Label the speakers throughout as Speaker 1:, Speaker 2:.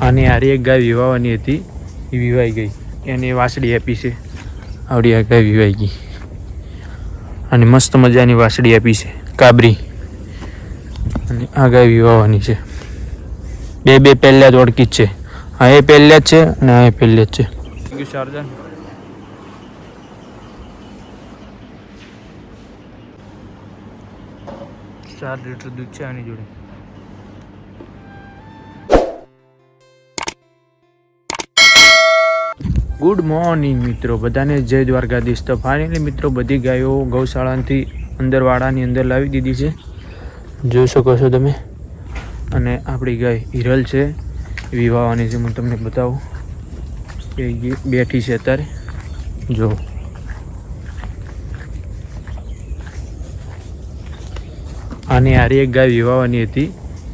Speaker 1: આની હારી એક ગાય વિવાવાની હતી. એ વિવાઈ ગઈ. એને વાસડી આપી છે. આવડી આ ગાય વિવાઈ ગઈ. અને મસ્ત મજાની વાસડી આપી છે. કાબરી. અને આ ગાય વિવાવાની છે. બે બે પહેલાં જ ઓળખી જ છે. આ એ પહેલાં જ છે અને આ એ પહેલે જ છે. શારદા ચાર લીટર દૂધ છે આની જોડે. ગુડ મોર્નિંગ મિત્રો. બધાને જય દ્વારકાધીશ. તો ફાઇનલી મિત્રો, બધી ગાયો ગૌશાળાથી અંદર વાડાની અંદર લાવી દીધી છે. જોઈ શકો છો તમે? અને આપણી ગાય હિરલ છે. વિવાહવાની છે, હું તમને બતાવું. એ બેઠી છે અત્યારે. જો. આની હારી એક ગાય વિવાહવાની હતી.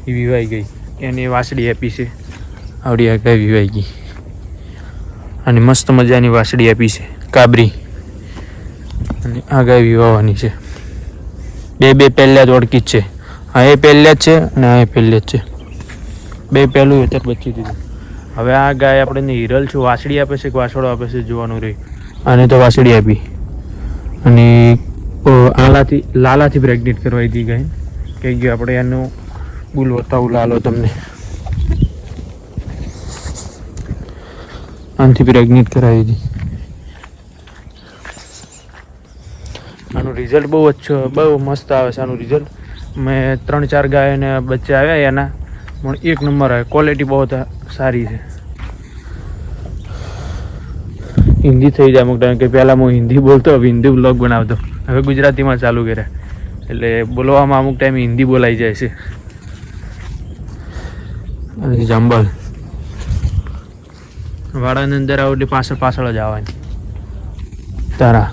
Speaker 1: એ વિવાઈ ગઈ. એને વાસળી આપી છે. આવડી આ ગાય વિવાઈ ગઈ. અને મસ્ત મજાની વાસળી આપી છે, કાબરી. અને આ ગાય વિવાહવાની છે. બે બે પહેલાં જ ઓળખી જ છે. આ એ પહેલાં જ છે અને આ એ પહેલાં જ છે. બે પહેલું વેતર બચી દીધું. હવે આ ગાય આપણને હિરલ છું, વાસળી આપે છે કે વાસળો આપે છે, જોવાનું રહી. આને તો વાસળી આપી. અને આલાથી, લાલાથી પ્રેગ્નેટ કરવાઈ હતી ગાય કે આપણે એનું બુલ બતાવું લાલો તમને. આનાથી પ્રેગ્નેટ કરાવી હતી. આનું રિઝલ્ટ બહુ અચ્છો બહુ મસ્ત આવે છે આનું રિઝલ્ટ મેં ત્રણ ચાર ગાયને બચ્ચા આવ્યા એના પણ એક નંબર આવે ક્વોલિટી બહુ સારી છે. હિન્દી થઈ જાય અમુક ટાઈમ કે પહેલાં હું હિન્દી બોલતો હવે હિન્દી બ્લોગ બનાવતો. હવે ગુજરાતીમાં ચાલુ કર્યા. એટલે બોલવામાં અમુક ટાઈમ હિન્દી બોલાઈ જાય છે. જંબલ. વાડાની અંદર આવો પાછળ પાછળ જ આવવાની. તારા.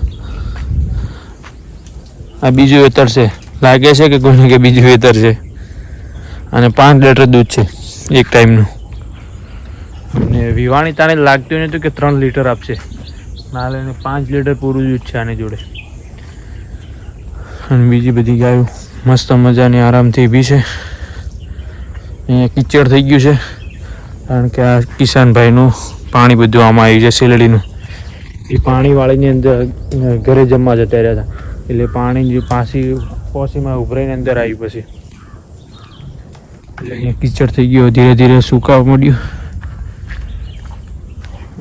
Speaker 1: આ બીજું વેતર છે. લાગે છે કે કોઈને કે બીજું વેતર છે? અને પાંચ લીટર દૂધ છે, એક ટાઈમનું. અને વિવાણી તાને લાગતું નહોતું કે ત્રણ લીટર આપશે. ના લઈને પાંચ લીટર પૂરું દૂધ છે આની જોડે. અને બીજી બધી ગાયો મસ્ત મજાની આરામથી બી છે. અહીંયા કિચડ થઈ ગયું છે. કારણ કે આ કિસાનભાઈનું પાણી બધું આમાં આવી શેલડીનું એ પાણી વાળીની અંદર ઘરે જમવા જતા રહ્યા હતા. એટલે પાણી પાસી પોસીમાં ઉભરાઈને અંદર આવ્યું પછી. એટલે અહીંયા કિચડ થઈ ગયો, ધીરે ધીરે સુકાવા મળ્યું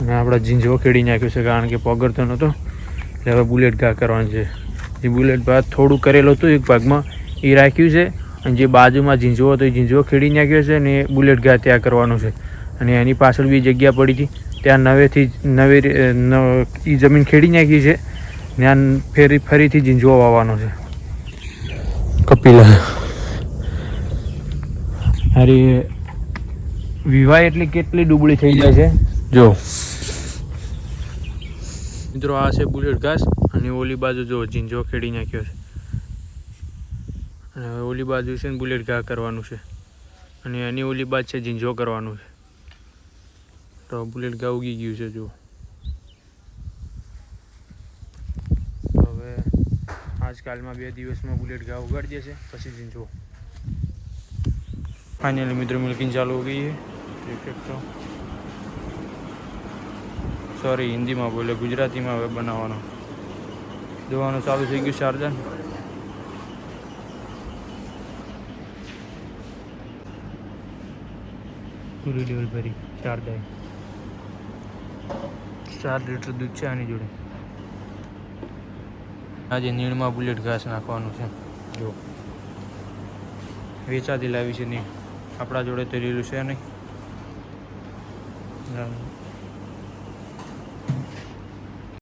Speaker 1: અને આપણા ઝીંઝવો ખેડી નાખ્યો છે કારણ કે પગરતો નહોતો. એટલે હવે બુલેટ ઘા કરવાનું છે. જે બુલેટ ભાત થોડું કરેલું હતું એક ભાગમાં. એ રાખ્યું છે અને જે બાજુમાં ઝીંઝવો હતો એ ઝીંઝવો ખેડી નાખ્યો છે અને બુલેટ ઘા ત્યાં કરવાનું છે. અને એની પાછળ બી જગ્યા પડી હતી. ત્યાં નવેથી નવે એ જમીન ખેડી નાખી છે. ત્યાં ફેરી ફરીથી ઝીંઝવો વાવવાનો છે. કપિલા. અરે વિવાહ એટલે કેટલી ડૂબળી થઈ જાય છે? જો. મિત્રો આ છે બુલેટ ઘાસ અને ઓલી બાજુ જો ઝીંઝો ખેડી નાખ્યો છે. અને ઓલી બાજુ છે ને બુલેટ ઘા કરવાનું છે. અને એની ઓલી બાજુ છે ઝીંઝો કરવાનું છે. બુલેટ ઘા ઉગી ગયું છે જો હવે આજકાલમાં બે દિવસમાં બુલેટ ઘા ઉગાડી દેશે. પછી જો ફાઇનલી મિત્રો મિલ્કિંગ ચાલુ હો ગઈ છે. તો. સોરી હિન્દીમાં બોલે, ગુજરાતીમાં હવે બનાવવાનો. જોવાનું ચાલુ થઈ ગયું શારજન પૂરી લેવલ ભરી શારદાએ ચાર લીટર દૂધ છે આની જોડે. આજે નીણમાં બુલેટ ઘાસ નાખવાનું છે. જો. વેચાતી લાવી છે નીણ. આપણા જોડે તો લીલું છે નહીં.